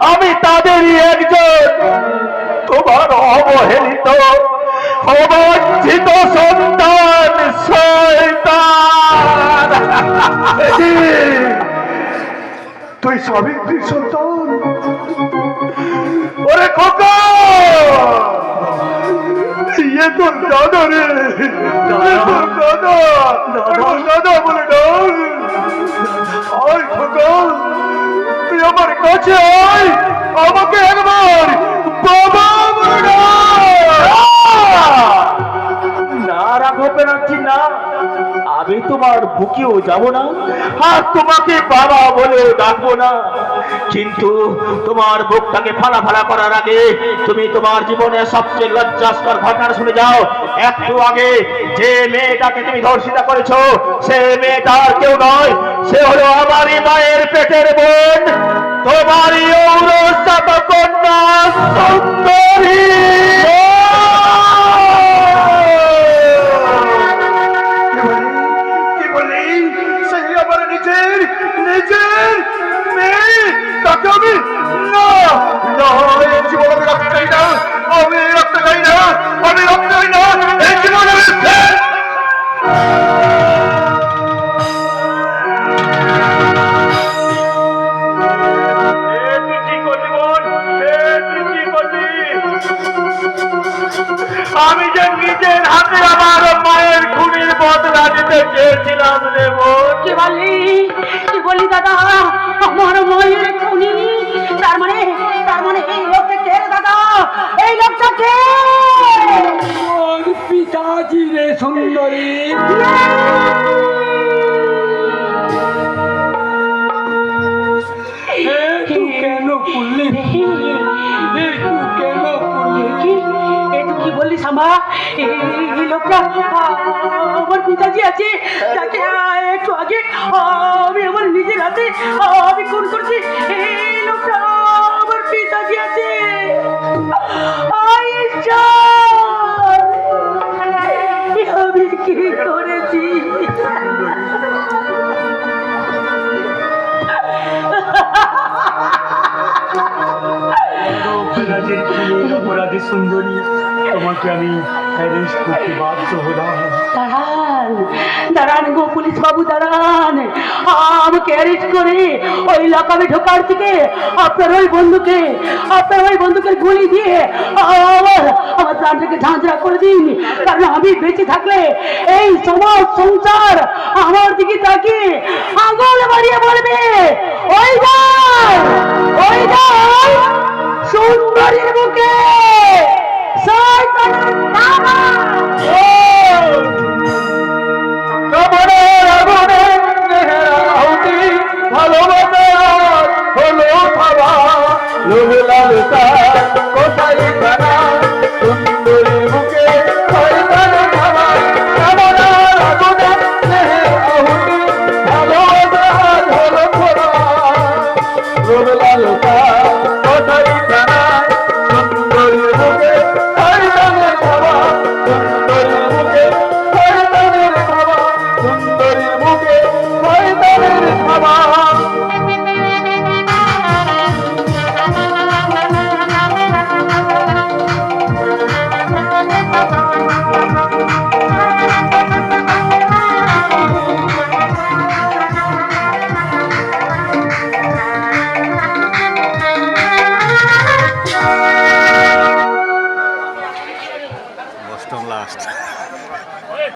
আমি তাদেরই একজন। তোমার অবহেলিত অবঞ্চিত সন্তান তুই সাবিত্রীর সন্তান। ওরে খোকা! ইয়ে দাদা রে। ইয়ে দাদা। দাদা বলে ডাক। আয় ভগবান তুই আমার কাছে আয়। আমি তোমার বুকেও যাব না, আর তোমাকে বাবা বলেও ডাকবো না। কিন্তু তোমার বুকটাকে ফালা ফালা করার আগে তুমি তোমার জীবনের সবচেয়ে লজ্জাস্কর ঘটনা শুনে যাও। একটু আগে যে মেয়েটাকে তুমি ধর্ষিতা করেছ, সে মেয়েটার কেউ নয়, সে হলো আমারই মায়ের পেটের বোন, তোমারই ঔরজাত কন্যা। নিজের নিজের মেয়ে, তাকে আমি না না আমি রাখতে চাই না, আমি রাখতে চাই না, আমি রাখতে চাই না, এই আমি যে নিজের হাতে আমার মায়ের খুনির বদলা দিতে চেয়েছিলাম বোন কি বলি কি বলি দাদা আমার মায়ের খুনি। তার মানে তার মানে এই লোকটা কে দাদা? এই লোকটা কে? পিতাজি রে সুন্দরী। কি সামা এই লোকটা আমার পিতাজি আছে, তাকে একটু আগে। আমি আমার নিজের হাতে, আমি খুন করছি। এই লোকটা আমার পিতাজি আছে। আমি কি করেছি? সুন্দরী? তোমাকে আমি করতে বাধ্য হলাম। দাঁড়ান দাঁড়ান গো পুলিশ বাবু দাঁড়ান। আমাকে করে ওই ঢোকার থেকে আপনার ওই বন্ধুকে আপনার ওই বন্ধুকে গুলি দিয়ে আমার আমার প্রাণটাকে ঝাঁঝরা করে দিন। কারণ আমি বেঁচে থাকলে এই সমাজ, সংসার আমার দিকে তাকিয়ে আঙুল বাড়িয়ে বলবে। লোহে লালসা কোথায়